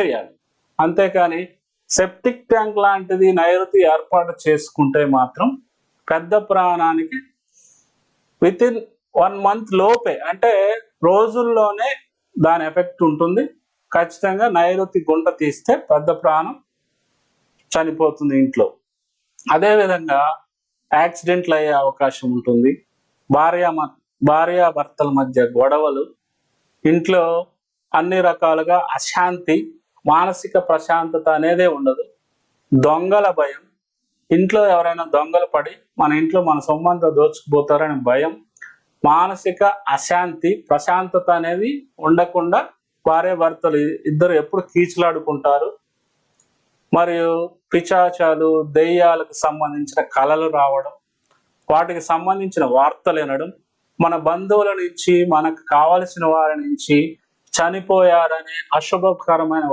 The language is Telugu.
చేయాలి. అంతేకాని సెప్టిక్ ట్యాంక్ లాంటిది నైరుతి ఏర్పాటు చేసుకుంటే మాత్రం పెద్ద ప్రాణానికి విత్ ఇన్ వన్ మంత్ లోపే అంటే రోజుల్లోనే దాని ఎఫెక్ట్ ఉంటుంది. ఖచ్చితంగా నైరుతి గుంట తీస్తే పెద్ద ప్రాణం చనిపోతుంది ఇంట్లో. అదేవిధంగా యాక్సిడెంట్లు అయ్యే అవకాశం ఉంటుంది. భార్య భార్యాభర్తల మధ్య గొడవలు ఇంట్లో అన్ని రకాలుగా అశాంతి మానసిక ప్రశాంతత అనేదే ఉండదు. దొంగల భయం. ఇంట్లో ఎవరైనా దొంగలు పడి మన ఇంట్లో మన సొమ్మంతా దోచుకుపోతారనే భయం. మానసిక అశాంతి ప్రశాంతత అనేది ఉండకుండా భార్య భర్తలు ఇద్దరు ఎప్పుడు కీచులాడుకుంటారు. మరియు పిచాచాలు దెయ్యాలకు సంబంధించిన కళలు రావడం వాటికి సంబంధించిన వార్తలు వినడం మన బంధువుల నుంచి మనకు కావలసిన వారి నుంచి చనిపోయారనే అశుభకరమైన